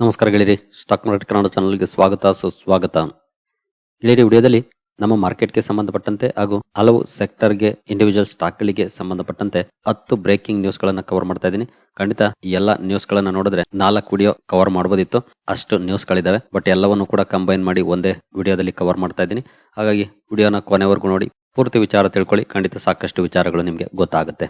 ನಮಸ್ಕಾರ ಗೆಳೆಯರಿ stock market Kannada ಚಾನಲ್ಗೆ ಸ್ವಾಗತ, ಸುಸ್ವಾಗತ. ಗೆಳೆಯರಿ ವಿಡಿಯೋದಲ್ಲಿ ನಮ್ಮ ಮಾರ್ಕೆಟ್ಗೆ ಸಂಬಂಧಪಟ್ಟಂತೆ ಹಾಗೂ ಹಲವು ಸೆಕ್ಟರ್ಗೆ ಇಂಡಿವಿಜುವಲ್ ಸ್ಟಾಕ್ಗಳಿಗೆ ಸಂಬಂಧಪಟ್ಟಂತೆ ಹತ್ತು ಬ್ರೇಕಿಂಗ್ ನ್ಯೂಸ್ಗಳನ್ನು ಕವರ್ ಮಾಡ್ತಾ ಇದ್ದೀನಿ. ಖಂಡಿತ ಎಲ್ಲ ನ್ಯೂಸ್ಗಳನ್ನು ನೋಡಿದ್ರೆ ನಾಲ್ಕು ವಿಡಿಯೋ ಕವರ್ ಮಾಡಬಹುದಿತ್ತು ಅಷ್ಟು ನ್ಯೂಸ್ಗಳಿದ್ದಾವೆ ಬಟ್ ಎಲ್ಲವನ್ನು ಕೂಡ ಕಂಬೈನ್ ಮಾಡಿ ಒಂದೇ ವಿಡಿಯೋದಲ್ಲಿ ಕವರ್ ಮಾಡ್ತಾ ಇದ್ದೀನಿ. ಹಾಗಾಗಿ ವಿಡಿಯೋನ ಕೊನೆವರೆಗೂ ನೋಡಿ, ಪೂರ್ತಿ ವಿಚಾರ ತಿಳ್ಕೊಳ್ಳಿ. ಖಂಡಿತ ಸಾಕಷ್ಟು ವಿಚಾರಗಳು ನಿಮಗೆ ಗೊತ್ತಾಗುತ್ತೆ.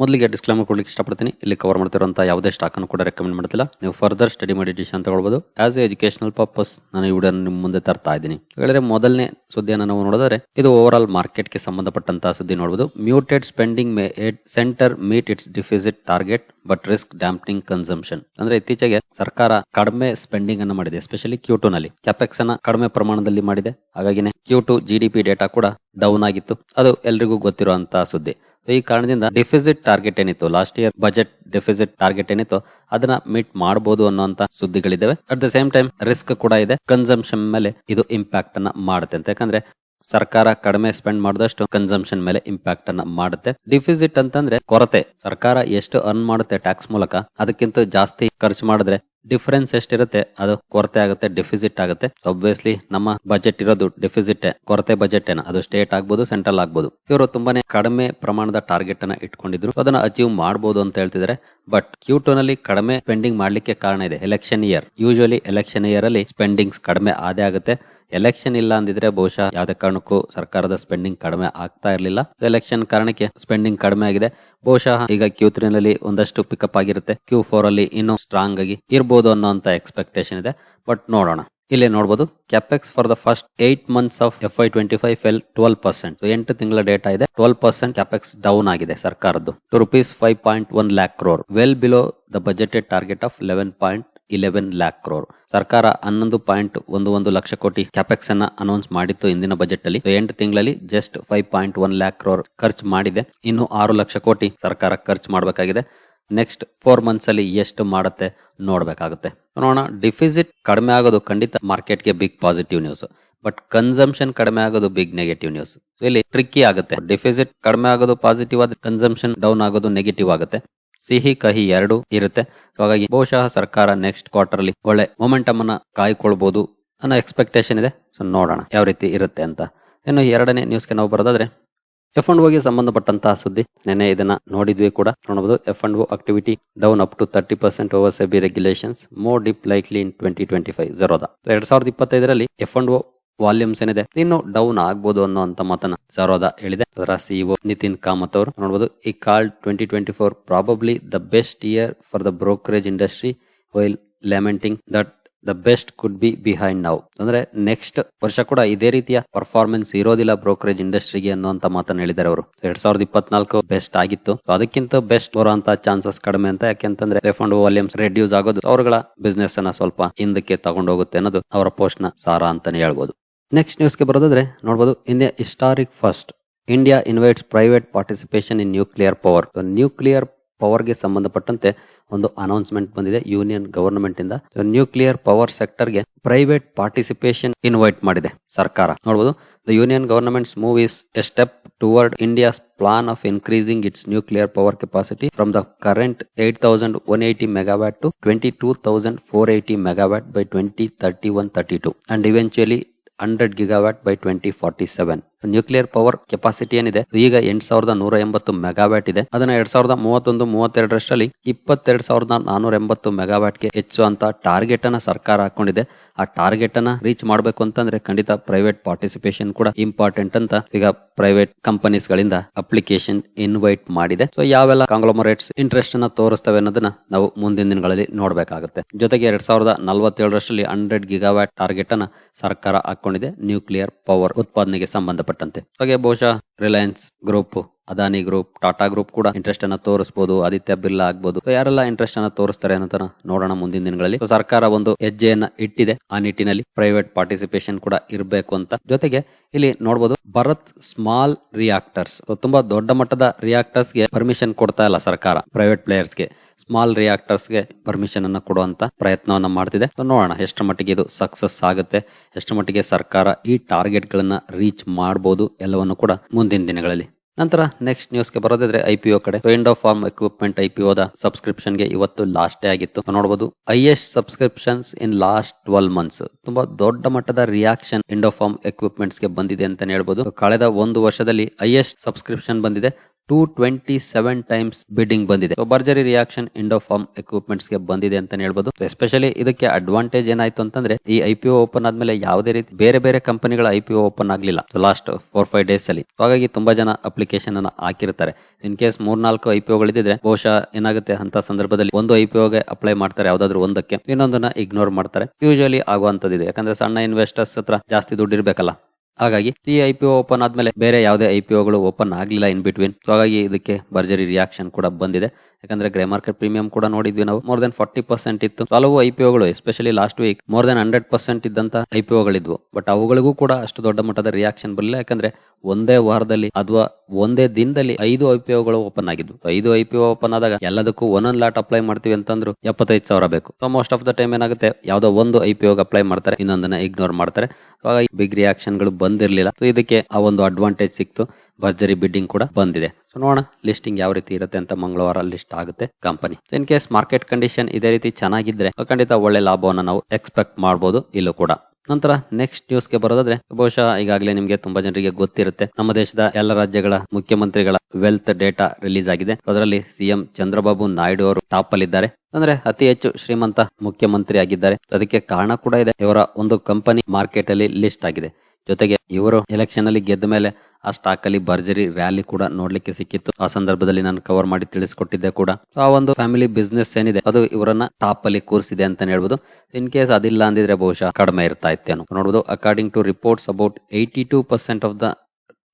ಮೊದಲಿಗೆ ಡಿಸ್ಕ್ಲೇಮರ್ ಕೊಡ್ಲಿಕ್ಕೆ ಇಷ್ಟಪಡ್ತೀನಿ. ಇಲ್ಲಿ ಕವರ್ ಮಾಡ್ತಿರುವಂತಹ ಯಾವುದೇ ಸ್ಟಾಕ್ ಅನ್ನು ಕೂಡ ರೆಕಮೆಂಡ್ ಮಾಡ್ತಿಲ್ಲ. ನೀವು ಫರ್ದರ್ ಸ್ಟಡಿ ಮಾಡಿ ಡಿಸಿಷನ್ ತಗೊಳ್ಬಹುದು ಆಸ್ ಎ ಎಜುಕೇಶನಲ್ ಪರ್ಪಸ್ ನಾನು ಈ ವಿಡಿಯೋ ನಿಮ್ಮ ಮುಂದೆ ತರ್ತಾ ಇದ್ದೀನಿ. ಹೇಳಿದ್ರೆ ಮೊದಲನೇ ಸುದ್ದಿಯನ್ನು ನಾವು ನೋಡಿದ್ರೆ, ಇದು ಓವರ್ ಆಲ್ ಮಾರ್ಕೆಟ್ಗೆ ಸಂಬಂಧಪಟ್ಟಂತಹ ಸುದ್ದಿ ನೋಡಬಹುದು muted spending center meet it's deficit target but risk dampening consumption ಅಂದ್ರೆ ಇತ್ತೀಚೆಗೆ ಸರ್ಕಾರ ಕಡಿಮೆ ಸ್ಪೆಂಡಿಂಗ್ ಅನ್ನು ಮಾಡಿದೆ ಎಸ್ಪೆಷಲಿ ಕ್ಯೂ ಟು ನಲ್ಲಿ. ಕ್ಯಾಪೆಕ್ಸ್ ಅನ್ನ ಕಡಿಮೆ ಪ್ರಮಾಣದಲ್ಲಿ ಮಾಡಿದೆ. ಹಾಗಾಗಿನೇ ಕ್ಯೂ ಟು ಜಿಡಿಪಿ ಡೇಟಾ ಕೂಡ ಡೌನ್ ಆಗಿತ್ತು. ಅದು ಎಲ್ರಿಗೂ ಗೊತ್ತಿರುವಂತಹ ಸುದ್ದಿ. ಈ ಕಾರಣದಿಂದ ಡೆಫಿಸಿಟ್ ಟಾರ್ಗೆಟ್ ಏನಿತ್ತು last year budget deficit target ಏನಿತ್ತು, ಅದನ್ನ ಮೀಟ್ ಮಾಡಬಹುದು ಅನ್ನುವಂತ ಸುದ್ದಿಗಳಿದ್ದಾವೆ. At the same time risk ಕೂಡ ಇದೆ. ಕನ್ಸಂಪ್ಷನ್ ಮೇಲೆ ಇದು ಇಂಪ್ಯಾಕ್ಟ್ ಅನ್ನ ಮಾಡುತ್ತೆ ಅಂತ. ಯಾಕಂದ್ರೆ ಸರ್ಕಾರ ಕಡಿಮೆ ಸ್ಪೆಂಡ್ ಮಾಡಿದಷ್ಟು ಕನ್ಸಂಪ್ಷನ್ ಮೇಲೆ ಇಂಪ್ಯಾಕ್ಟ್ ಅನ್ನ ಮಾಡುತ್ತೆ. ಡಿಫಿಸಿಟ್ ಅಂತಂದ್ರೆ ಕೊರತೆ. ಸರ್ಕಾರ ಎಷ್ಟು ಅರ್ನ್ ಮಾಡುತ್ತೆ ಟ್ಯಾಕ್ಸ್ ಮೂಲಕ, ಅದಕ್ಕಿಂತ ಜಾಸ್ತಿ ಖರ್ಚು ಮಾಡಿದ್ರೆ ಡಿಫರೆನ್ಸ್ ಎಷ್ಟಿರುತ್ತೆ, ಅದು ಕೊರತೆ ಆಗುತ್ತೆ ಡೆಫಿಸಿಟ್ ಆಗುತ್ತೆ. ಒಬ್ವಿಯಸ್ಲಿ ನಮ್ಮ ಬಜೆಟ್ ಇರೋದು ಡೆಫಿಸಿಟ್ ಕೊರತೆ ಬಜೆಟ್ ಏನ? ಅದು ಸ್ಟೇಟ್ ಆಗ್ಬೋದು ಸೆಂಟ್ರಲ್ ಆಗ್ಬೋದು. ಇವರು ತುಂಬಾನೇ ಕಡಿಮೆ ಪ್ರಮಾಣದ ಟಾರ್ಗೆಟ್ ಅನ್ನ ಇಟ್ಕೊಂಡಿದ್ರು. ಅದನ್ನ ಅಚೀವ್ ಮಾಡಬಹುದು ಅಂತ ಹೇಳ್ತಿದ್ರೆ. ಬಟ್ ಕ್ಯೂ ಟೂ ನಲ್ಲಿ ಕಡಿಮೆ ಸ್ಪೆಂಡಿಂಗ್ ಮಾಡ್ಲಿಕ್ಕೆ ಕಾರಣ ಇದೆ. Election year usually election year ಅಲ್ಲಿ ಸ್ಪೆಂಡಿಂಗ್ಸ್ ಕಡಿಮೆ ಆದೇ ಆಗುತ್ತೆ. ಎಲೆಕ್ಷನ್ ಇಲ್ಲ ಅಂದಿದ್ರೆ ಬಹುಶಃ ಯಾವುದೇ ಕಾರಣಕ್ಕೂ ಸರ್ಕಾರದ ಸ್ಪೆಂಡಿಂಗ್ ಕಡಿಮೆ ಆಗ್ತಾ ಇರಲಿಲ್ಲ. ಎಲೆಕ್ಷನ್ ಕಾರಣಕ್ಕೆ ಸ್ಪೆಂಡಿಂಗ್ ಕಡಿಮೆ ಆಗಿದೆ. ಬಹುಶಃ ಈಗ ಕ್ಯೂ ತ್ರೀ ನಲ್ಲಿ ಒಂದಷ್ಟು ಪಿಕಪ್ ಆಗಿರುತ್ತೆ. ಕ್ಯೂ ಫೋರ್ ಅಲ್ಲಿ ಇನ್ನೂ ಸ್ಟ್ರಾಂಗ್ ಆಗಿ ಇರ್ಬೋದು ಅನ್ನೋಂತ ಎಕ್ಸ್ಪೆಕ್ಟೇಷನ್ ಇದೆ. ಬಟ್ ನೋಡೋಣ. ಇಲ್ಲಿ ನೋಡಬಹುದು capex for the first eight months of F I twenty five fell twelve percent ಎಂಟು ತಿಂಗಳ ಡೇಟಾ ಇದೆ. ಟ್ವೆಲ್ ಪರ್ಸೆಂಟ್ ಕ್ಯಾಪೆಕ್ಸ್ ಡೌನ್ ಆಗಿದೆ ಸರ್ಕಾರದ್ದು. To rupees five point one lakh crore well below the budgeted target of eleven point eleven lakh crore. ಸರ್ಕಾರ ಹನ್ನೊಂದು point ಒಂದು ಒಂದು ಲಕ್ಷ ಕೋಟಿ capex ಅನ್ನ ಅನೌನ್ಸ್ ಮಾಡಿತ್ತು ಇಂದಿನ ಬಜೆಟ್ ಅಲ್ಲಿ ಎಂಟು ತಿಂಗಳಲ್ಲಿ just five point one lakh crore ಖರ್ಚು ಮಾಡಿದೆ. ಇನ್ನು ಆರು ಲಕ್ಷ ಕೋಟಿ ಸರ್ಕಾರ ಖರ್ಚು ಮಾಡಬೇಕಾಗಿದೆ. ನೆಕ್ಸ್ಟ್ ಫೋರ್ ಮಂತ್ಸ್ ಅಲ್ಲಿ ಎಷ್ಟು ಮಾಡುತ್ತೆ ನೋಡಬೇಕಾಗುತ್ತೆ. ನೋಡೋಣ. ಡಿಫಿಸಿಟ್ ಕಡಿಮೆ ಆಗೋದು ಖಂಡಿತ ಮಾರ್ಕೆಟ್ಗೆ big positive news but consumption ಕಡಿಮೆ ಆಗೋದು ಬಿಗ್ ನೆಗೆಟಿವ್ ನ್ಯೂಸ್ ಇಲ್ಲಿ ಟ್ರಿಕ್ಕಿ ಆಗುತ್ತೆ. ಡಿಫಿಸಿಟ್ ಕಡಿಮೆ ಆಗೋದು ಪಾಸಿಟಿವ್ ಆದ್ರೆ ಕನ್ಸಂಪ್ಷನ್ ಡೌನ್ ಆಗೋದು ನೆಗೆಟಿವ್ ಆಗುತ್ತೆ. ಸಿಹಿ ಕಹಿ ಎರಡು ಇರುತ್ತೆ. ಹಾಗಾಗಿ ಬಹುಶಃ ಸರ್ಕಾರ ನೆಕ್ಸ್ಟ್ ಕ್ವಾರ್ಟರ್ ಅಲ್ಲಿ ಒಳ್ಳೆ ಮೊಮೆಂಟಮ್ ಅನ್ನ ಕಾಯ್ಕೊಳ್ಬಹುದು ಅನ್ನೋ ಎಕ್ಸ್ಪೆಕ್ಟೇಷನ್ ಇದೆ. ಸೊ ನೋಡೋಣ ಯಾವ ರೀತಿ ಇರುತ್ತೆ ಅಂತ. ಇನ್ನು ಎರಡನೇ ನ್ಯೂಸ್ಗೆ ನಾವು ಬರೋದಾದ್ರೆ ಎಫ್ ಅಂಡ್ ಓಗೆ ಸಂಬಂಧಪಟ್ಟಂತಹ ಸುದ್ದಿ ನೆನೆ ಇದನ್ನ ನೋಡಿದ್ವಿ ಕೂಡ. ನೋಡಬಹುದು F and O activity down up to thirty percent over SEBI regulations more dip likely in twenty twenty five Zerodha ಎರಡ್ ಸಾವಿರದ ಇಪ್ಪತ್ತೈದರಲ್ಲಿ ಎಫ್ ಅಂಡ್ ಓ ವಾಲ್ಯೂಮ್ಸ್ ಏನಿದೆ? ಇನ್ನು ಡೌನ್ ಆಗ್ಬೋದು ಅನ್ನೋ ಮಾತನ್ನ ಸರೋದ ಹೇಳಿದೆ. ಅದರ ಸಿಇಒ ನಿತಿನ್ ಕಾಮತ್ ಅವರು ನೋಡಬಹುದು ಈ call twenty twenty four probably the best year for the brokerage industry while lamenting that the best could be behind ನಾವು ಅಂದ್ರೆ ನೆಕ್ಸ್ಟ್ ವರ್ಷ ಕೂಡ ಇದೇ ರೀತಿಯ ಪರ್ಫಾರ್ಮೆನ್ಸ್ ಇರೋದಿಲ್ಲ ಬ್ರೋಕರೇಜ್ ಇಂಡಸ್ಟ್ರಿಗೆ ಅನ್ನುವಂತ ಮಾತನ್ನ ಹೇಳಿದ್ದಾರೆ ಅವರು. ಎರಡ್ ಸಾವಿರದ ಇಪ್ಪತ್ನಾಲ್ಕು ಬೆಸ್ಟ್ ಆಗಿತ್ತು. ಅದಕ್ಕಿಂತ ಬೆಸ್ಟ್ ಬರುವಂತ ಚಾನ್ಸಸ್ ಕಡಿಮೆ ಅಂತ ಯಾಕೆಂತಂದ್ರೆ ರೆಫಂಡ್ ವಾಲ್ಯೂಮ್ಸ್ ರೆಡ್ಯೂಸ್ ಆಗೋದು, ಅವರುಗಳ ಬಿಸ್ನೆಸ್ ಅನ್ನ ಸ್ವಲ್ಪ ಹಿಂದಕ್ಕೆ ತಗೊಂಡೋಗುತ್ತೆ ಅನ್ನೋದು ಅವರ ಪೋಸ್ಟ್ನ ಸಾರ ಅಂತಾನೆ ಹೇಳ್ಬೋದು. ನೆಕ್ಸ್ಟ್ ನ್ಯೂಸ್ಗೆ ಬರೋದಾದ್ರೆ ನೋಡ್ಬೋದು India historic first India invites private participation in nuclear power nuclear ಪವರ್ಗೆ ಸಂಬಂಧಪಟ್ಟಂತೆ ಒಂದು ಅನೌನ್ಸ್ಮೆಂಟ್ ಬಂದಿದೆ ಯೂನಿಯನ್ ಗವರ್ನಮೆಂಟ್ ಇಂದ. ನ್ಯೂಕ್ಲಿಯರ್ ಪವರ್ ಸೆಕ್ಟರ್ಗೆ ಪ್ರೈವೇಟ್ ಪಾರ್ಟಿಸಿಪೇಷನ್ ಇನ್ವೈಟ್ ಮಾಡಿದೆ ಸರ್ಕಾರ. ನೋಡಬಹುದು the union government's move is a step toward India's plan of increasing its nuclear power capacity from the current eight thousand one eighty megawatt to twenty two thousand four eighty megawatt by twenty thirty one thirty two and eventually 100 gigawatt by 2047 nuclear power capacity ಏನಿದೆ? ಈಗ ಎಂಟ್ ಸಾವಿರದ ನೂರ ಎಂಬತ್ತು megawatt ಇದೆ. ಅದನ್ನ ಎರಡ್ ಸಾವಿರದ ಮೂವತ್ತೊಂದು, ಮೂವತ್ತೆರಡರಷ್ಟರಲ್ಲಿ ಇಪ್ಪತ್ತೆರಡ್ ಸಾವಿರದ ನಾನೂರ ಎಂಬತ್ತು ಮೆಗಾವ್ಯಾಟ್ಗೆ ಹೆಚ್ಚುವಂತ ಟಾರ್ಗೆಟ್ ಅನ್ನ ಸರ್ಕಾರ ಹಾಕೊಂಡಿದೆ. ಆ ಟಾರ್ಗೆಟ್ ಅನ್ನ ರೀಚ್ ಮಾಡಬೇಕು ಅಂತಂದ್ರೆ ಖಂಡಿತ ಪ್ರೈವೇಟ್ ಪಾರ್ಟಿಸಿಪೇಷನ್ ಕೂಡ ಇಂಪಾರ್ಟೆಂಟ್ ಅಂತ ಈಗ ಪ್ರೈವೇಟ್ ಕಂಪನೀಸ್ ಗಳಿಂದ ಅಪ್ಲಿಕೇಶನ್ ಇನ್ವೈಟ್ ಮಾಡಿದೆ. ಸೊ ಯಾವೆಲ್ಲ ಕಾಂಗ್ಲೋಮರೇಟ್ಸ್ ಇಂಟ್ರೆಸ್ಟ್ ಅನ್ನ ತೋರಿಸ್ತವೆ ಅನ್ನೋದನ್ನ ನಾವು ಮುಂದಿನ ದಿನಗಳಲ್ಲಿ ನೋಡಬೇಕಾಗುತ್ತೆ. ಜೊತೆಗೆ ಎರಡ್ ಸಾವಿರದ ನಲವತ್ತೇಳರಷ್ಟರಲ್ಲಿ ಹಂಡ್ರೆಡ್ ಗಿಗಾವ್ಯಾಟ್ ಟಾರ್ಗೆಟ್ ಅನ್ನ ಸರ್ಕಾರ ಹಾಕೊಂಡಿದೆ. ನ್ಯೂಕ್ಲಿಯರ್ ಪವರ್ ಉತ್ಪಾದನೆಗೆ ಸಂಬಂಧಪಟ್ಟಂತೆ ಹಾಗೆ ಬಹುಶಃ Reliance group Adani group, Tata group ಕೂಡ ಇಂಟ್ರೆಸ್ಟ್ ಅನ್ನ ತೋರಿಸಬಹುದು ಆದಿತ್ಯ ಬಿರ್ಲಾ ಆಗ್ಬಹುದು ಯಾರೆಲ್ಲ ಇಂಟ್ರೆಸ್ಟ್ ಅನ್ನ ತೋರಿಸ್ತಾರೆ ಅನ್ನೋದನ್ನ ನೋಡೋಣ ಮುಂದಿನ ದಿನಗಳಲ್ಲಿ. ಸರ್ಕಾರ ಒಂದು ಹೆಜ್ಜೆಯನ್ನ ಇಟ್ಟಿದೆ. ಆ ನಿಟ್ಟಿನಲ್ಲಿ ಪ್ರೈವೇಟ್ ಪಾರ್ಟಿಸಿಪೇಷನ್ ಕೂಡ ಇರಬೇಕು ಅಂತ. ಜೊತೆಗೆ ಇಲ್ಲಿ ನೋಡಬಹುದು ಭರತ್ ಸ್ಮಾಲ್ ರಿಯಾಕ್ಟರ್ಸ್ ತುಂಬಾ ದೊಡ್ಡ ಮಟ್ಟದ ರಿಯಾಕ್ಟರ್ಸ್ಗೆ ಪರ್ಮಿಷನ್ ಕೊಡ್ತಾ ಇಲ್ಲ ಸರ್ಕಾರ ಪ್ರೈವೇಟ್ ಪ್ಲೇಯರ್ಸ್ಗೆ. ಸ್ಮಾಲ್ ರಿಯಾಕ್ಟರ್ಸ್ಗೆ ಪರ್ಮಿಷನ್ ಅನ್ನ ಕೊಡುವಂತ ಪ್ರಯತ್ನವನ್ನ ಮಾಡ್ತಿದೆ. ನೋಡೋಣ ಎಷ್ಟರ ಮಟ್ಟಿಗೆ ಇದು ಸಕ್ಸಸ್ ಆಗುತ್ತೆ ಎಷ್ಟರ ಮಟ್ಟಿಗೆ ಸರ್ಕಾರ ಈ ಟಾರ್ಗೆಟ್ ಗಳನ್ನ ರೀಚ್ ಮಾಡಬಹುದು ಎಲ್ಲವನ್ನು ಕೂಡ ಮುಂದಿನ ದಿನಗಳಲ್ಲಿ ನಂತರ ನೆಕ್ಸ್ಟ್ ನ್ಯೂಸ್ ನ್ಯೂಸ್ಗೆ ಬರೋದಿದ್ರೆ ಐಪಿಒ ಕಡೆ. End of farm equipment the ಸಬ್ಸ್ಕ್ರಿಪ್ಷನ್ಗೆ ಇವತ್ತು ಲಾಸ್ಟ್ ಡೇ ಆಗಿತ್ತು. ನೋಡಬಹುದು highest subscriptions in last twelve months ತುಂಬಾ ದೊಡ್ಡ ಮಟ್ಟದ ರಿಯಾಕ್ಷನ್ ಇಂಡೋ ಫಾರ್ಮ್ ಎಕ್ವಿಪ್ಮೆಂಟ್ಸ್ಗೆ ಬಂದಿದೆ ಅಂತ ಹೇಳ್ಬಹುದು ಕಳೆದ ಒಂದು ವರ್ಷದಲ್ಲಿ ಹೈಯೆಸ್ಟ್ ಸಬ್ಸ್ಕ್ರಿಪ್ಷನ್ ಬಂದಿದೆ. Two twenty seven times bidding ಬಂದಿದೆ. ಬರ್ಜರಿ ರಿಯಾಕ್ಷನ್ ಇಂಡೋ ಫಾರ್ಮ್ ಎಕ್ವಿಪ್ಮೆಂಟ್ಸ್ಗೆ ಬಂದಿದೆ ಅಂತ ಹೇಳ್ಬೋದು. ಎಸ್ಪೆಷಲಿ ಇದಕ್ಕೆ ಅಡ್ವಾಂಟೇಜ್ ಏನಾಯ್ತು ಅಂತಂದ್ರೆ, ಈ ಐ ಓಪನ್ ಆದ್ಮೇಲೆ ಯಾವುದೇ ರೀತಿ ಬೇರೆ ಬೇರೆ ಕಂಪನಿಗಳ ಐ ಓಪನ್ ಆಗ್ಲಿಲ್ಲ. ಲಾಸ್ಟ್ ಫೋರ್ ಫೈವ್ ಡೇಸ್ ಅಲ್ಲಿ. ಹಾಗಾಗಿ ತುಂಬಾ ಜನ ಅಪ್ಲಿಕೇಶನ್ ಅನ್ನ ಹಾಕಿರ್ತಾರೆ. ಇನ್ ಕೇಸ್ ಮೂರ್ನಾಲ್ಕು ಐ ಪಿ ಓಗಳಿದ್ರೆ ಬಹುಶಃ ಏನಾಗುತ್ತೆ ಅಂತ ಸಂದರ್ಭದಲ್ಲಿ ಒಂದು ಐ ಪಿ ಅಪ್ಲೈ ಮಾಡ್ತಾರೆ, ಯಾವ್ದಾದ್ರು ಒಂದಕ್ಕೆ. ಇನ್ನೊಂದನ್ನ ಇಗ್ನೋರ್ ಮಾಡ್ತಾರೆ. ಯೂಶಲಿ ಆಗುವಂತದಿದೆ ಯಾಕಂದ್ರೆ ಸಣ್ಣ ಇನ್ವೆಸ್ಟರ್ಸ್ ಹತ್ರ ಜಾಸ್ತಿ ದುಡ್ಡು ಇರ್ಬೇಕಲ್ಲ. ಹಾಗಾಗಿ ಈ ಐ ಓಪನ್ ಆದ್ಮೇಲೆ ಬೇರೆ ಯಾವುದೇ ಐ ಪಿ ಓಗಳು ಓಪನ್ ಆಗ್ಲಿಲ್ಲ ಇನ್ ಬಿಟ್ವೀನ್ ಹಾಗಾಗಿ ಇದಕ್ಕೆ ಭರ್ಜರಿ ರಿಯಾಕ್ಷನ್ ಕೂಡ ಬಂದಿದೆ. ಯಾಕಂದ್ರೆ ಗ್ರೇ ಮಾರ್ಕೆಟ್ ಪ್ರೀಮಿಯಂ ಕೂಡ ನೋಡಿದ್ವಿ ನಾವು. ಮೋರ್ ದನ್ ಫಾರ್ಟಿ ಪರ್ಸೆಂಟ್ ಇತ್ತು. ಹಲವು ಐಪಿಒಗಳು especially last week more than hundred percent ಇದ್ದಂತ ಐ ಇದ್ವು ಬಟ್ ಅವುಗಳಿಗೂ ಕೂಡ ಅಷ್ಟು ದೊಡ್ಡ ಮಟ್ಟದ ರಿಯಾಕ್ಷನ್ ಬರಲಿಲ್ಲ. ಯಾಕಂದ್ರೆ ಒಂದೇ ವಾರದಲ್ಲಿ ಅಥವಾ ಒಂದೇ ದಿನದಲ್ಲಿ ಐದು ಐ ಪಿಒಗಳು ಓಪನ್ ಆಗಿದ್ವು. ಐದು ಐ ಪಿ ಓಪನ್ ಆದಾಗ ಎಲ್ಲದಕ್ಕೂ ಒಂದೊಂದು ಲಾಟ್ ಅಪ್ಲೈ ಮಾಡ್ತೀವಿ ಅಂತಂದ್ರು ಎಪ್ಪತ್ತೈದು ಸಾವಿರ ಬೇಕು. So most of the time ಏನಾಗುತ್ತೆ, ಯಾವ್ದೋ ಒಂದು ಐ ಪಿ ಅಪ್ಲೈ ಮಾಡ್ತಾರೆ, ಇನ್ನೊಂದನ್ನ ಇಗ್ನೋರ್ ಮಾಡ್ತಾರೆ. ಬಿಗ್ ರಿಯಾಕ್ಷನ್ಗಳು ಬಂದಿರಲಿಲ್ಲ. ಸೊ ಇದಕ್ಕೆ ಆ ಒಂದು ಅಡ್ವಾಂಟೇಜ್ ಸಿಕ್ತು. ಭರ್ಜರಿ ಬಿಡ್ಡಿಂಗ್ ಕೂಡ ಬಂದಿದೆ. ನೋಡೋಣ ಲಿಸ್ಟಿಂಗ್ ಯಾವ ರೀತಿ ಇರುತ್ತೆ ಅಂತ ಮಂಗಳವಾರ ಲಿಸ್ಟ್ ಆಗುತ್ತೆ company in case market condition ಇದೇ ರೀತಿ ಚೆನ್ನಾಗಿದ್ರೆ, ಖಂಡಿತ ಒಳ್ಳೆ ಲಾಭವನ್ನು ನಾವು ಎಕ್ಸ್ಪೆಕ್ಟ್ ಮಾಡಬಹುದು ಇಲ್ಲೂ ಕೂಡ. ನಂತರ ನೆಕ್ಸ್ಟ್ ನ್ಯೂಸ್ಗೆ ಬರೋದಾದ್ರೆ, ಬಹುಶಃ ಈಗಾಗಲೇ ನಿಮಗೆ ತುಂಬಾ ಜನರಿಗೆ ಗೊತ್ತಿರುತ್ತೆ, ನಮ್ಮ ದೇಶದ ಎಲ್ಲ ರಾಜ್ಯಗಳ ಮುಖ್ಯಮಂತ್ರಿಗಳ ವೆಲ್ತ್ ಡೇಟಾ ರಿಲೀಸ್ ಆಗಿದೆ. ಅದರಲ್ಲಿ ಸಿಎಂ ಚಂದ್ರಬಾಬು ನಾಯ್ಡು ಅವರು ಟಾಪ್ ಅಲ್ಲಿದ್ದಾರೆ ಅಂದ್ರೆ ಅತಿ ಹೆಚ್ಚು ಶ್ರೀಮಂತ ಮುಖ್ಯಮಂತ್ರಿ ಆಗಿದ್ದಾರೆ. ಅದಕ್ಕೆ ಕಾರಣ ಕೂಡ ಇದೆ. ಇವರ ಒಂದು ಕಂಪನಿ ಮಾರ್ಕೆಟ್ ಅಲ್ಲಿ ಲಿಸ್ಟ್ ಆಗಿದೆ. ಜೊತೆಗೆ ಇವರು ಎಲೆಕ್ಷನ್ ಅಲ್ಲಿ ಗೆದ್ದ ಮೇಲೆ ಆ ಸ್ಟಾಕ್ ಅಲ್ಲಿ ಭರ್ಜರಿ ರ್ಯಾಲಿ ಕೂಡ ನೋಡ್ಲಿಕ್ಕೆ ಸಿಕ್ಕಿತ್ತು. ಆ ಸಂದರ್ಭದಲ್ಲಿ ನಾನು ಕವರ್ ಮಾಡಿ ತಿಳಿಸ್ಕೊಟ್ಟಿದ್ದೆ ಕೂಡ. ಆ ಒಂದು ಫ್ಯಾಮಿಲಿ ಬಿಸ್ನೆಸ್ ಏನಿದೆ, ಅದು ಇವರನ್ನ ಟಾಪ್ ಅಲ್ಲಿ ಕೂರಿಸಿದೆ ಅಂತ ಹೇಳ್ಬೋದು. ಇನ್ ಕೇಸ್ ಅದಿಲ್ಲ ಅಂದಿದ್ರೆ ಬಹುಶಃ ಕಡಿಮೆ ಇರ್ತಾ ಇತ್ತೇನು. ನೋಡಬಹುದು according to reports about eighty two percent of the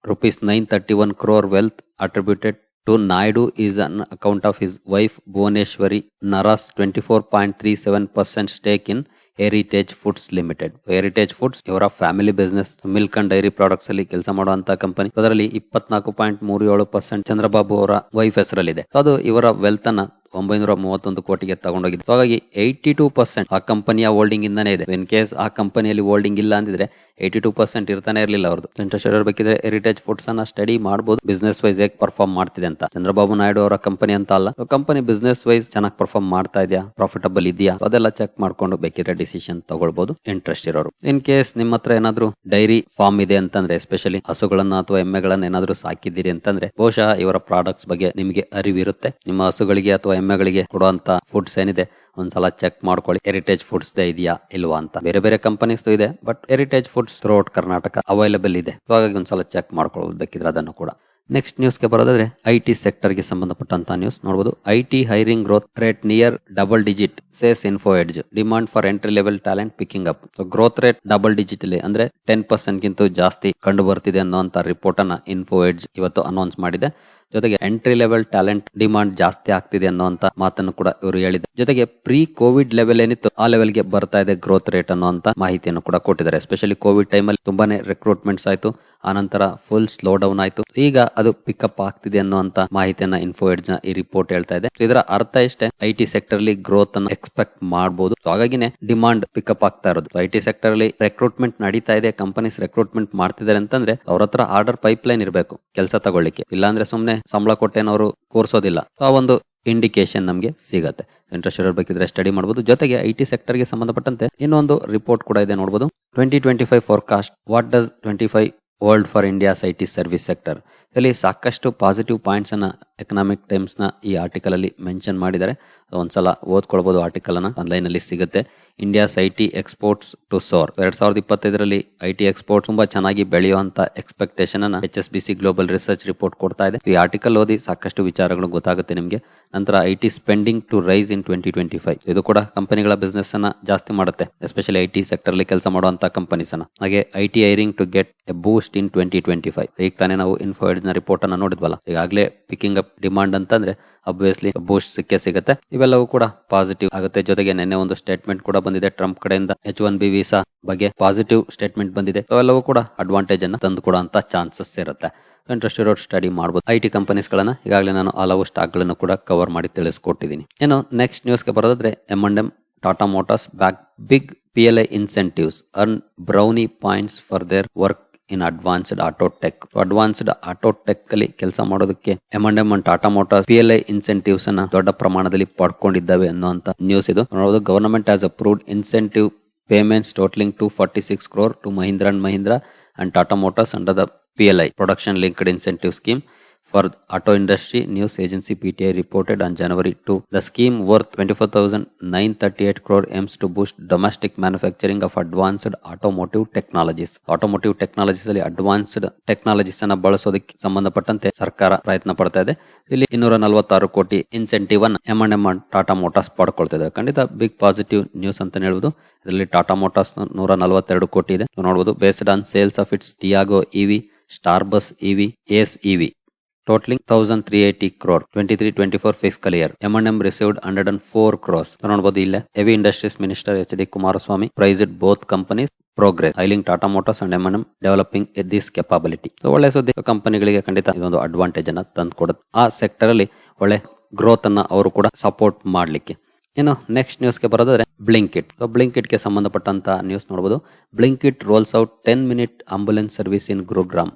rupees 931 crore wealth attributed to Naidu is an account of his wife Bhuvaneshwari Nara's 24.37% stake in heritage foods limited heritage foods ಇವರ family business milk and dairy products ಅಲ್ಲಿ ಕೆಲಸ ಮಾಡುವಂತಹ company ಅದರಲ್ಲಿ ಇಪ್ಪತ್ನಾಲ್ಕು point ಮೂರು ಏಳು percent Chandrababu ಅವರ wife ಹೆಸರಲ್ಲಿದೆ. ಅದು ಇವರ ವೆಲ್ತ್ ಅನ್ನ ಒಂಬೈನೂರ ಮೂವತ್ತೊಂದು ಕೋಟಿಗೆ ತಗೊಂಡೋಗಿದೆ ಹಾಗಾಗಿ ಏಯ್ಟಿ ಟೂ ಪರ್ಸೆಂಟ್ ಆ ಕಂಪನಿಯ ಹೋಲ್ಡಿಂಗ್ ಇಂದನೇ ಇದೆ. ಇನ್ ಕೇಸ್ ಆ ಕಂಪನಿಯಲ್ಲಿ ಹೋಲ್ಡಿಂಗ್ ಇಲ್ಲ ಅಂದಿದ್ರೆ ಏಯ್ಟಿ ಟೂ ಪರ್ಸೆಂಟ್ ಇರ್ತಾನೆ ಇರಲಿಲ್ಲ ಅವ್ರದ್ದು. ಇಂಟ್ರೆಸ್ಟ್ ಬೇಕಿದ್ರೆ ಹೆರಿಟೇಜ್ ಫುಡ್ಸ್ ಅನ್ನ ಸ್ಟಡಿ ಮಾಡಬಹುದು ಬಿಸ್ನೆಸ್ ವೈಸ್ ಹೇಗೆ ಪರ್ಫಾರ್ಮ್ ಮಾಡ್ತಿದೆ ಅಂತ. ಚಂದ್ರಬಾಬು ನಾಯ್ಡು ಅವರ ಕಂಪನಿ ಅಂತ ಅಲ್ಲ. ಕಂಪನಿ ಬಿಸ್ನೆಸ್ ವೈಸ್ ಚೆನ್ನಾಗಿ ಪರ್ಫಾರ್ಮ್ ಮಾಡ್ತಾ ಇದೆಯಾ? ಪ್ರಾಫಿಟಬಲ್ ಇದೆಯಾ? ಅದೆಲ್ಲ ಚೆಕ್ ಮಾಡ್ಕೊಂಡು ಬೇಕಿದ್ರೆ ಡಿಸಿಷನ್ ತಗೊಳ್ಬಹುದು ಇಂಟ್ರೆಸ್ಟ್ ಇರೋರು. ಇನ್ ಕೇಸ್ ನಿಮ್ಮ ಹತ್ರ ಏನಾದ್ರು ಡೈರಿ ಫಾರ್ಮ್ ಇದೆ ಅಂತಂದ್ರೆ ಎಸ್ಪೆಷಲಿ ಹಸುಗಳನ್ನ ಅಥವಾ ಎಮ್ಮೆಗಳನ್ನ ಏನಾದ್ರು ಸಾಕಿದ್ದೀರಿ ಅಂತಂದ್ರೆ, ಬಹುಶಃ ಇವರ ಪ್ರಾಡಕ್ಟ್ಸ್ ಬಗ್ಗೆ ನಿಮಗೆ ಅರಿವಿರುತ್ತೆ. ನಿಮ್ಮ ಹಸುಗಳಿಗೆ ಅಥವಾ ಎಮ್ಮೆಗಳಿಗೆ ಕೊಡುವಂತ ಫುಡ್ಸ್ ಏನಿದೆ, ಒಂದ್ಸಲ ಚೆಕ್ ಮಾಡ್ಕೊಳ್ಳಿ. ಹೆರಿಟೇಜ್ ಫುಡ್ಸ್ ಇದೆಯಾ ಇಲ್ವಾ ಅಂತ. ಬೇರೆ ಬೇರೆ ಕಂಪನೀಸ್ ಇದೆ but heritage foods throughout Karnataka available ಇದೆ. ಹಾಗಾಗಿ ಒಂದ್ಸಲ ಚೆಕ್ ಮಾಡ್ಕೊಳ್ಬೇಕಿದ್ರೆ ಅದನ್ನು ಕೂಡ. ನೆಕ್ಸ್ಟ್ ನ್ಯೂಸ್ಗೆ ಬರೋದಾದ್ರೆ ಐ ಟಿ ಸೆಕ್ಟರ್ಗೆ ಸಂಬಂಧಪಟ್ಟಂತ ನ್ಯೂಸ್ ನೋಡಬಹುದು I T hiring growth rate near double digit says info edge demand for entry level talent picking up so growth rate double digit ಅಲ್ಲಿ ಅಂದ್ರೆ ಟೆನ್ ಪರ್ಸೆಂಟ್ ಗಿಂತ ಜಾಸ್ತಿ ಕಂಡು ಬರ್ತಿದೆ ಅನ್ನೋ ರಿಪೋರ್ಟ್ ಅನ್ನ ಇನ್ಫೋ ಎಡ್ಜ್ ಇವತ್ತು ಅನೌನ್ಸ್ ಮಾಡಿದೆ. ಜೊತೆಗೆ ಎಂಟ್ರಿ ಲೆವೆಲ್ ಟ್ಯಾಲೆಂಟ್ ಡಿಮಾಂಡ್ ಜಾಸ್ತಿ ಆಗ್ತಿದೆ ಅನ್ನುವಂತ ಮಾತನ್ನು ಕೂಡ ಇವರು ಹೇಳಿದ್ರು ಜೊತೆಗೆ ಪ್ರೀ ಕೋವಿಡ್ ಲೆವೆಲ್ ಏನಿತ್ತು, ಆ ಲೆವೆಲ್ಗೆ ಬರ್ತಾ ಇದೆ ಗ್ರೋತ್ ರೇಟ್ ಅನ್ನುವಂತ ಮಾಹಿತಿಯನ್ನು ಕೂಡ ಕೊಟ್ಟಿದ್ದಾರೆ. ಎಸ್ಪೆಷಲಿ ಕೋವಿಡ್ ಟೈಮ್ ಅಲ್ಲಿ ತುಂಬಾನೇ ರಿಕ್ರೂಟ್ಮೆಂಟ್ಸ್ ಆಯ್ತು ಆನಂತರ ಫುಲ್ ಸ್ಲೋ ಡೌನ್ ಆಯ್ತು. ಈಗ ಅದು ಪಿಕಪ್ ಆಗ್ತಿದೆ ಅನ್ನುವಂತ ಮಾಹಿತಿಯನ್ನ ಇನ್ಫೋ ಎಡ್ಜ್ನ ಈ ರಿಪೋರ್ಟ್ ಹೇಳ್ತಾ ಇದೆ. ಇದರ ಅರ್ಥ ಇಷ್ಟೇ ಐ ಟಿ ಸೆಕ್ಟರ್ ಅಲ್ಲಿ ಗ್ರೋತ್ ಅನ್ನು ಎಕ್ಸ್ಪೆಕ್ಟ್ ಮಾಡಬಹುದು ಹಾಗಾಗಿನೇ ಡಿಮಾಂಡ್ ಪಿಕಪ್ ಆಗ್ತಾ ಇರೋದು. ಐ ಟಿ ಸೆಕ್ಟರ್ ಅಲ್ಲಿ ರೆಕ್ರೂಟ್ಮೆಂಟ್ ನಡೀತಾ ಇದೆ ಕಂಪನೀಸ್ ರೆಕ್ರೂಟ್ಮೆಂಟ್ ಮಾಡ್ತಿದ್ದಾರೆ ಅಂತಂದ್ರೆ ಅವ್ರ ಆರ್ಡರ್ ಪೈಪ್ ಲೈನ್ ಇರಬೇಕು, ಕೆಲಸ ತಗೊಳ್ಳಿಕ್ಕೆ. ಇಲ್ಲಾಂದ್ರೆ ಸುಮ್ನೆ ಸಂಬಳ ಕೊಟ್ಟೇನವರು ಕೋರ್ಸೋದಿಲ್ಲ. ಆ ಒಂದು ಇಂಡಿಕೇಶನ್ ನಮಗೆ ಸಿಗುತ್ತೆ. ಇಂಟ್ರೆಸ್ಟ್ ಇರಬೇಕಿದ್ರೆ ಸ್ಟಡಿ ಮಾಡಬಹುದು ಜೊತೆಗೆ ಐ ಟಿ ಸೆಕ್ಟರ್ಗೆ ಸಂಬಂಧಪಟ್ಟಂತೆ ಇನ್ನೊಂದು ರಿಪೋರ್ಟ್ ಕೂಡ ಇದೆ ನೋಡಬಹುದು twenty twenty five forecast what does twenty five world for India's I T service sector ಇಲ್ಲಿ ಸಾಕಷ್ಟು ಪಾಸಿಟಿವ್ ಪಾಯಿಂಟ್ಸ್ ಅನ್ನ ಎಕನಾಮಿಕ್ ಟೈಮ್ಸ್ನ ಈ ಆರ್ಟಿಕಲ್ ಅಲ್ಲಿ ಮೆನ್ಷನ್ ಮಾಡಿದ್ದಾರೆ. ಒಂದ್ಸಲ ಓದ್ಕೊಳ್ಬಹುದು ಆರ್ಟಿಕಲ್ ಅನ್ನ. ಆನ್ಲೈನ್ ಅಲ್ಲಿ ಸಿಗುತ್ತೆ. India's I T exports to soar ಎರಡ್ ಸಾವಿರದ ಇಪ್ಪತ್ತೈದರಲ್ಲಿ ಐ ಟಿ ಎಕ್ಸ್ಪೋರ್ಟ್ ತುಂಬಾ ಚೆನ್ನಾಗಿ ಬೆಳೆಯುವಂತ ಎಕ್ಸ್ಪೆಕ್ಟೇಷನ್ ಅನ್ನ H S B C global research report ಕೊಡ್ತಾ ಇದೆ. ಈ ಆರ್ಟಿಕಲ್ ಓದಿ ಸಾಕಷ್ಟು ವಿಚಾರಗಳು ಗೊತ್ತಾಗುತ್ತೆ ನಿಮಗೆ. ನಂತರ I T spending to rise in twenty twenty five ಇದು ಕೂಡ ಕಂಪನಿಗಳ ಬಿಸ್ನೆಸ್ ಅನ್ನ ಜಾಸ್ತಿ ಮಾಡುತ್ತೆ ಎಸ್ಪೆಷಲಿ ಐ ಟಿ ಸೆಕ್ಟರ್ ಅಲ್ಲಿ ಕೆಲಸ ಮಾಡುವಂತಹ ಕಂಪನೀಸ್ ಅನ್ನ. ಹಾಗೆ I T hiring to get a boost in twenty twenty five ಈಗ ತಾನೇ ನಾವು ಇನ್ಫೋ ನ ರಿಪೋರ್ಟ್ ಅನ್ನ ನೋಡಿದ್ವಲ್ಲ, ಈಗಾಗಲೇ ಪಿಕಿಂಗ್ ಅಪ್ ಡಿಮಾಂಡ್ ಅಂತಂದ್ರೆ ಅಬ್ವಿಯಸ್ಲಿ ಬೂಸ್ಟ್ ಸಿಕ್ಕೇ ಸಿಗುತ್ತೆ. ಇವೆಲ್ಲವೂ ಕೂಡ ಪಾಸಿಟಿವ್ ಆಗುತ್ತೆ. ಜೊತೆಗೆ ನಿನ್ನೆ ಒಂದು ಸ್ಟೇಟ್ಮೆಂಟ್ ಕೂಡ ಬಂದಿದೆ ಟ್ರಂಪ್ ಕಡೆಯಿಂದ ಎಚ್ ಒನ್ ಬಿ ವಿಸಾ ಬಗ್ಗೆ ಪಾಸಿಟಿವ್ ಸ್ಟೇಟ್ಮೆಂಟ್ ಬಂದಿದೆ. ಅವೆಲ್ಲವೂ ಕೂಡ ಅಡ್ವಾಂಟೇಜ್ ಅನ್ನ ತಂದು ಕೊಡುವಂತ ಚಾನ್ಸಸ್ ಇರುತ್ತೆ. ಇಂಟ್ರೆಸ್ಟ್ ಇರೋ ಸ್ಟಡಿ ಮಾಡಬಹುದು ಐ ಟಿ ಈಗಾಗಲೇ ನಾನು ಹಲವು ಸ್ಟಾಕ್ಗಳನ್ನು ಕೂಡ ಕವರ್ ಮಾಡಿ ತಿಳಿಸ್ಕೊಟ್ಟಿದ್ದೀನಿ. ಏನು ನೆಕ್ಸ್ಟ್ ನ್ಯೂಸ್ಗೆ ಬರೋದಾದ್ರೆ M and M Tata Motors bag big P L I incentives earn brownie points for their work in advanced auto tech advanced auto tech ಅಲ್ಲಿ ಕೆಲಸ ಮಾಡೋದಕ್ಕೆ M and M and Tata Motors P L I incentives ಅನ್ನ ದೊಡ್ಡ ಪ್ರಮಾಣದಲ್ಲಿ ಪಡ್ಕೊಂಡಿದ್ದಾವೆ ಅನ್ನುವಂತ news ಇದು. ನೋಡೋದು government has approved incentive payments totaling 246 crore to Mahindra and Mahindra and Tata Motors under the PLI production linked incentive scheme for auto industry news agency PTI reported on January 2 the scheme worth 24938 crore aims to boost domestic manufacturing of advanced automotive technologies automotive technologies ಅಲ್ಲಿ advanced technologies ಅನ್ನ ಬಳಸೋದಕ್ಕೆ ಸಂಬಂಧಪಟ್ಟಂತೆ ಸರ್ಕಾರ ಪ್ರಯತ್ನ ಪಡ್ತಾ ಇದೆ ಇಲ್ಲಿ ಇನ್ನೂರ ನಲವತ್ತಾರು ಕೋಟಿ ಇನ್ಸೆಂಟಿವ್ ಅನ್ನ M and M Tata Motors ಪಡ್ಕೊಳ್ತಾ ಇದೆ ಖಂಡಿತ ಬಿಗ್ ಪಾಸಿಟಿವ್ ನ್ಯೂಸ್ ಅಂತ ಹೇಳ್ಬೋದು ಇದರಲ್ಲಿ ಟಾಟಾ ಮೋಟಾರ್ಸ್ ನೂರ ನಲವತ್ತೆರಡು ಕೋಟಿ ಇದೆ ನೋಡಬಹುದು based on sales of its Tiago EV Star Bus EV S EV totaling thousand three eighty crore twenty three twenty four fiscal year M and M received hundred and four crores ನೋಡಬಹುದು ಇಲ್ಲ heavy industries minister H D Kumaraswamy praised both companies progress hailing Tata Motors and M M developing this capability ಒಳ್ಳೆ ಸುದ್ದಿ. ಕಂಪನಿಗಳಿಗೆ ಖಂಡಿತ ಇದೊಂದು advantage ಅನ್ನ ತಂದು ಕೊಡುತ್ತೆ ಆ ಸೆಕ್ಟರ್ ಅಲ್ಲಿ ಒಳ್ಳೆ ಗ್ರೋತ್ ಅನ್ನ ಅವರು ಕೂಡ ಸಪೋರ್ಟ್ ಮಾಡಲಿಕ್ಕೆ. ಇನ್ನು ನೆಕ್ಸ್ಟ್ ನ್ಯೂಸ್ಗೆ ಬರೋದಾದ್ರೆ ಬ್ಲಿಂಕಿಟ್ ಬ್ಲಿಂಕಿಟ್ಗೆ ಸಂಬಂಧಪಟ್ಟಂತ ನ್ಯೂಸ್ ನೋಡಬಹುದು Blinkit rolls out ten minute ambulance service in Gurugram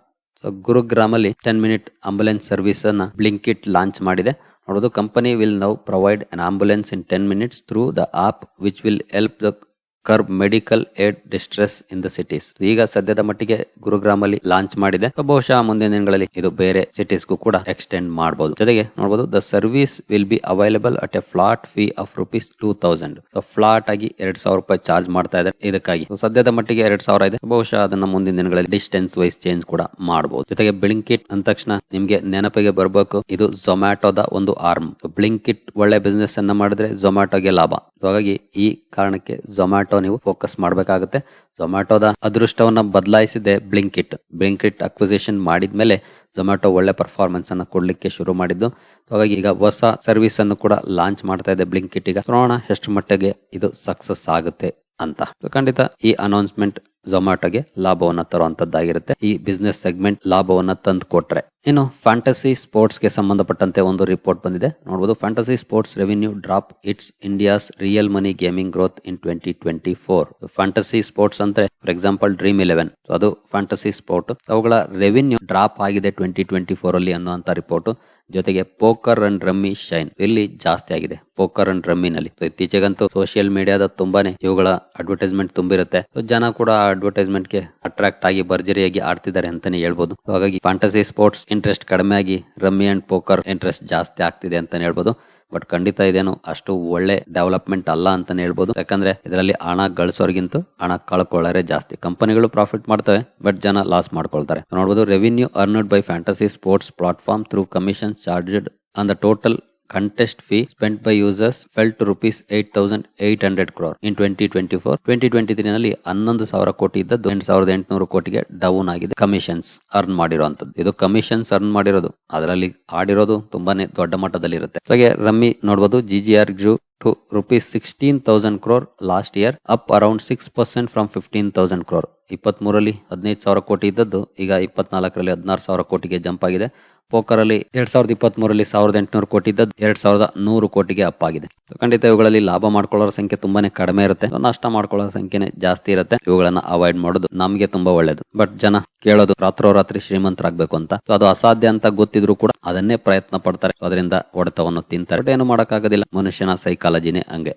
so Gurugram ಅಲ್ಲಿ ಟೆನ್ ಮಿನಿಟ್ ಆಂಬುಲೆನ್ಸ್ ಸರ್ವಿಸ್ ಅನ್ನ ಬ್ಲಿಂಕಿಟ್ ಲಾಂಚ್ ಮಾಡಿದೆ. ನೋಡಬಹುದು company will now provide an ambulance in ten minutes through the app which will help the curb medical aid distress in the cities. ಈಗ ಸದ್ಯದ ಮಟ್ಟಿಗೆ ಗುರುಗ್ರಾಮ್ ಅಲ್ಲಿ launch ಮಾಡಿದೆ. ಬಹುಶಃ ಮುಂದಿನ ದಿನಗಳಲ್ಲಿ ಇದು ಬೇರೆ ಸಿಟೀಸ್ಗೂ ಕೂಡ ಎಕ್ಸ್ಟೆಂಡ್ ಮಾಡಬಹುದು ಜೊತೆಗೆ ನೋಡಬಹುದು the service will be available at a flat fee of rupees two thousand. Flat ಆಗಿ ಎರಡ್ ಸಾವಿರ ರೂಪಾಯಿ ಚಾರ್ಜ್ ಮಾಡ್ತಾ ಇದ್ದಾರೆ. ಇದಕ್ಕಾಗಿ. ಸದ್ಯದ ಮಟ್ಟಿಗೆ ಎರಡ್ ಸಾವಿರ ಇದೆ. ಬಹುಶಃ ಅದನ್ನ ಮುಂದಿನ ದಿನಗಳಲ್ಲಿ ಡಿಸ್ಟೆನ್ಸ್ ವೈಸ್ ಚೇಂಜ್ ಕೂಡ ಮಾಡಬಹುದು ಜೊತೆಗೆ ಬ್ಲಿಂಕಿಟ್ ಅಂದ ತಕ್ಷಣ ನಿಮ್ಗೆ ನೆನಪಿಗೆ ಬರಬೇಕು. ಇದು ಝೊಮ್ಯಾಟೋದ ಒಂದು ಆರ್ಮ್. ಬ್ಲಿಂಕಿಟ್ ಒಳ್ಳೆ ಬಿಸ್ನೆಸ್ ಅನ್ನ ಮಾಡಿದ್ರೆ ಝೊಮ್ಯಾಟೋಗೆ ಲಾಭ. ಹಾಗಾಗಿ ಈ ಕಾರಣಕ್ಕೆ ಝೊಮ್ಯಾಟೊ ನೀವು ಫೋಕಸ್ ಮಾಡಬೇಕಾಗುತ್ತೆ. ಝೊಮ್ಯಾಟೋದ ಅದೃಷ್ಟವನ್ನ ಬದಲಾಯಿಸಿದೆ ಬ್ಲಿಂಕಿಟ್ ಬ್ಲಿಂಕಿಟ್ ಅಕ್ವಿಸಿಷನ್ ಮಾಡಿದ್ಮೇಲೆ ಝೊಮ್ಯಾಟೊ ಒಳ್ಳೆ ಪರ್ಫಾರ್ಮೆನ್ಸ್ ಅನ್ನು ಕೊಡಲಿಕ್ಕೆ ಶುರು ಮಾಡಿದ್ದು. ಹಾಗಾಗಿ ಈಗ ಹೊಸ ಸರ್ವಿಸ್ ಅನ್ನು ಕೂಡ ಲಾಂಚ್ ಮಾಡ್ತಾ ಇದೆ ಬ್ಲಿಂಕಿಟ್ ಈಗ. ನೋಡೋಣ ಎಷ್ಟು ಮಟ್ಟಿಗೆ ಇದು ಸಕ್ಸಸ್ ಆಗುತ್ತೆ. ಅಂತ. ಖಂಡಿತ ಈ ಅನೌನ್ಸ್ಮೆಂಟ್ ಝೊಮ್ಯಾಟೋಗೆ ಲಾಭವನ್ನ ತರುವಂತದ್ದಾಗಿರುತ್ತೆ. ಈ ಬಿಸ್ನೆಸ್ ಸೆಗ್ಮೆಂಟ್ ಲಾಭವನ್ನ ತಂದು ಕೊಟ್ರೆ ಇನ್ನು ಫ್ಯಾಂಟಸಿ ಸ್ಪೋರ್ಟ್ಸ್ಗೆ ಸಂಬಂಧಪಟ್ಟಂತೆ ಒಂದು ರಿಪೋರ್ಟ್ ಬಂದಿದೆ. ನೋಡಬಹುದು fantasy sports revenue drop its India's real money gaming growth in twenty twenty four fantasy sports ಅಂದ್ರೆ ಫಾರ್ ಎಕ್ಸಾಂಪಲ್ ಡ್ರೀಮ್ ಇಲೆವೆನ್ ಅದು ಫ್ಯಾಂಟಸಿ ಸ್ಪೋರ್ಟ್ ಅವುಗಳ ರೆವಿನ್ಯೂ ಡ್ರಾಪ್ ಆಗಿದೆ ಟ್ವೆಂಟಿ ಟ್ವೆಂಟಿ ಫೋರ್ ಅಲ್ಲಿ ಅನ್ನುವಂತ ರಿಪೋರ್ಟ್ ಜೊತೆಗೆ ಪೋಕರ್ ಅಂಡ್ ರಮ್ಮಿ ಶೈನ್ ಇಲ್ಲಿ ಜಾಸ್ತಿ ಆಗಿದೆ. ಪೋಕರ್ ಅಂಡ್ ರಮ್ಮಿನಲ್ಲಿ. ಇತ್ತೀಚೆಗಂತೂ ಸೋಷಿಯಲ್ ಮೀಡಿಯಾದ ತುಂಬಾನೇ ಇವುಗಳ ಅಡ್ವರ್ಟೈಸ್ಮೆಂಟ್ ತುಂಬಿರುತ್ತೆ. ಜನ ಕೂಡ ಅಡ್ವರ್ಟೈಸ್ಮೆಂಟ್ಗೆ ಅಟ್ರಾಕ್ಟ್ ಆಗಿ, ಭರ್ಜರಿಯಾಗಿ ಆಡ್ತಿದ್ದಾರೆ ಅಂತಾನೆ ಹೇಳ್ಬೋದು. ಹಾಗಾಗಿ ಫ್ಯಾಂಟಸಿ ಸ್ಪೋರ್ಟ್ಸ್ ಇಂಟ್ರೆಸ್ಟ್ ಕಡಿಮೆ ಆಗಿ ರಮ್ಮಿ ಅಂಡ್ ಪೋಕರ್ ಇಂಟ್ರೆಸ್ಟ್ ಜಾಸ್ತಿ ಆಗ್ತಿದೆ ಅಂತಾನೆ ಹೇಳ್ಬೋದು. ಬಟ್ ಖಂಡಿತ ಇದೇನು ಅಷ್ಟು ಒಳ್ಳೆ ಡೆವಲಪ್ಮೆಂಟ್ ಅಲ್ಲ ಅಂತಾನೆ ಹೇಳ್ಬೋದು. ಯಾಕಂದ್ರೆ ಇದರಲ್ಲಿ ಹಣ ಗಳಿಸೋರ್ಗಿಂತ ಹಣ ಕಳ್ಕೊಳ್ಳೋರೆ ಜಾಸ್ತಿ. ಕಂಪನಿಗಳು ಪ್ರಾಫಿಟ್ ಮಾಡ್ತವೆ, ಬಟ್ ಜನ ಲಾಸ್ ಮಾಡ್ಕೊಳ್ತಾರೆ. ನೋಡಬಹುದು revenue earned by fantasy sports platform through commission charged on the total contest fee spent by users fell to rupees 8800 crore. In 2024 2023 ನಲ್ಲಿ ಹನ್ನೊಂದು ಸಾವಿರ ಕೋಟಿ ಇದ್ದದ್ದು ಎಂಟು ಸಾವಿರದ ಎಂಟುನೂರು ಕೋಟಿಗೆ ಡೌನ್ ಆಗಿದೆ. ಕಮಿಷನ್ಸ್ ಅರ್ನ್ ಮಾಡಿರುವಂತದ್ದು ಇದು ಕಮಿಷನ್ಸ್ ಅರ್ನ್ ಮಾಡಿರೋದು. ಅದರಲ್ಲಿ ಆಡಿರೋದು ತುಂಬಾನೇ ದೊಡ್ಡ ಮಟ್ಟದಲ್ಲಿ ಇರುತ್ತೆ. ಹಾಗೆ ರಮ್ಮಿ ನೋಡಬಹುದು G G R grew to rupees sixteen thousand crore last year up around six percent from fifteen thousand crore ಇಪ್ಪತ್ತ್ ಮೂರಲ್ಲಿ ಹದಿನೈದು ಸಾವಿರ ಕೋಟಿ ಇದ್ದದ್ದು, ಈಗ ಇಪ್ಪತ್ನಾಲ್ಕರಲ್ಲಿ ಹದಿನಾರು ಸಾವಿರ ಕೋಟಿಗೆ ಜಂಪ್ ಆಗಿದೆ. ಪೋಕರ್ ಅಲ್ಲಿ ಎರಡ್ ಸಾವಿರದ ಇಪ್ಪತ್ತ್ ಮೂರಲ್ಲಿ ಸಾವಿರದ ಎಂಟುನೂರು ಕೋಟಿ ಇದ್ದದ್ದು ಎರಡ್ ಸಾವಿರದ ನೂರು ಕೋಟಿಗೆ ಅಪ್ ಆಗಿದೆ. ಖಂಡಿತ ಇವುಗಳಲ್ಲಿ ಲಾಭ ಮಾಡ್ಕೊಳ್ಳೋರ ಸಂಖ್ಯೆ ತುಂಬಾನೇ ಕಡಿಮೆ ಇರುತ್ತೆ. ನಷ್ಟ ಮಾಡ್ಕೊಳ್ಳೋ ಸಂಖ್ಯೆನೆ ಜಾಸ್ತಿ ಇರುತ್ತೆ. ಇವುಗಳನ್ನ ಅವಾಯ್ಡ್ ಮಾಡೋದು ನಮಗೆ ತುಂಬಾ ಒಳ್ಳೇದು. ಬಟ್ ಜನ ಕೇಳೋದು ರಾತ್ರೋರಾತ್ರಿ ಶ್ರೀಮಂತರಾಗಬೇಕು ಅಂತ. ಅದು ಅಸಾಧ್ಯ ಅಂತ ಗೊತ್ತಿದ್ರು ಕೂಡ ಅದನ್ನೇ ಪ್ರಯತ್ನ ಪಡ್ತಾರೆ. ಅದರಿಂದ ಹೊಡೆತವನ್ನು ತಿಂತಾರೆ. ಬಟ್ ಏನು ಮಾಡೋಕ್ಕಾಗೋದಿಲ್ಲ. ಮನುಷ್ಯನ ಸೈಕಾಲಜಿನೇ ಹಂಗೆ.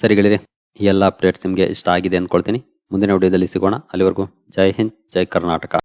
ಸರಿಗಳಿರಿ ಈ ಎಲ್ಲ ಅಪ್ಡೇಟ್ಸ್ ನಿಮಗೆ ಇಷ್ಟ ಆಗಿದೆ ಅಂದ್ಕೊಳ್ತೀನಿ. ಮುಂದಿನ ವಿಡಿಯೋದಲ್ಲಿ ಸಿಗೋಣ. ಅಲ್ಲಿವರೆಗೂ ಜೈ ಹಿಂದ್, ಜೈ ಕರ್ನಾಟಕ.